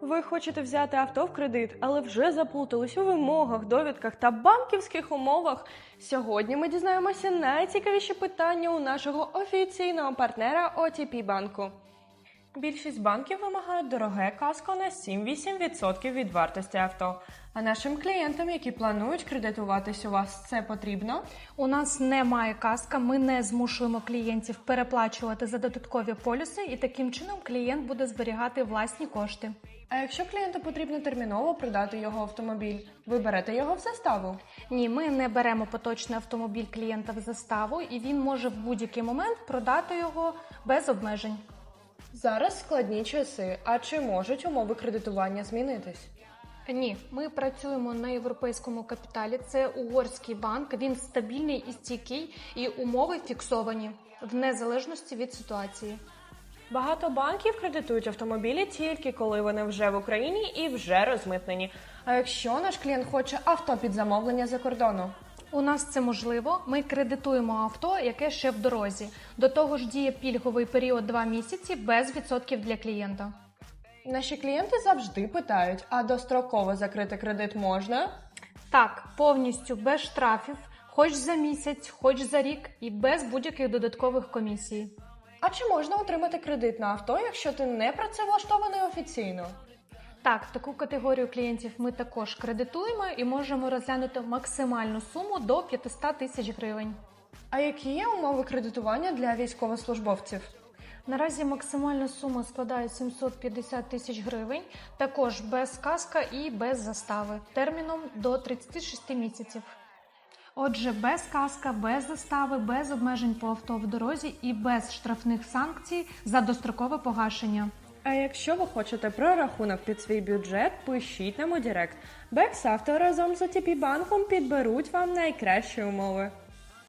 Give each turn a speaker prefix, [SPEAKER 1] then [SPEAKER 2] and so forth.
[SPEAKER 1] Ви хочете взяти авто в кредит, але вже заплутались у вимогах, довідках та банківських умовах. Сьогодні ми дізнаємося найцікавіші питання у нашого офіційного партнера OTP банку. Більшість банків вимагають дороге каско на 7-8% від вартості авто. А нашим клієнтам, які планують кредитуватись у вас, це потрібно.
[SPEAKER 2] У нас немає каска, ми не змушуємо клієнтів переплачувати за додаткові полюси, і таким чином клієнт буде зберігати власні кошти.
[SPEAKER 1] А якщо клієнту потрібно терміново продати його автомобіль, ви берете його в заставу.
[SPEAKER 2] Ні, ми не беремо поточний автомобіль клієнта в заставу, і він може в будь-який момент продати його без обмежень.
[SPEAKER 1] Зараз складні часи. А чи можуть умови кредитування змінитись?
[SPEAKER 2] Ні, ми працюємо на європейському капіталі. Це угорський банк. Він стабільний і стійкий, і умови фіксовані в незалежності від ситуації.
[SPEAKER 1] Багато банків кредитують автомобілі тільки коли вони вже в Україні і вже розмитнені. А якщо наш клієнт хоче авто під замовлення за кордону?
[SPEAKER 2] У нас це можливо. Ми кредитуємо авто, яке ще в дорозі. До того ж діє пільговий період 2 місяці без відсотків для клієнта.
[SPEAKER 1] Наші клієнти завжди питають: а достроково закрити кредит можна?
[SPEAKER 2] Так, повністю без штрафів, хоч за місяць, хоч за рік, і без будь-яких додаткових комісій.
[SPEAKER 1] А чи можна отримати кредит на авто, якщо ти не працевлаштований офіційно?
[SPEAKER 2] Так, таку категорію клієнтів ми також кредитуємо і можемо розглянути максимальну суму до 500 тисяч гривень.
[SPEAKER 1] А які є умови кредитування для військовослужбовців?
[SPEAKER 2] Наразі максимальна сума складає 750 тисяч гривень, також без каска і без застави, терміном до 36 місяців. Отже, без каска, без застави, без обмежень по авто в дорозі і без штрафних санкцій за дострокове погашення.
[SPEAKER 1] А якщо ви хочете прорахунок під свій бюджет, пишіть нам у Директ. Бексавто разом з OTP банком підберуть вам найкращі умови.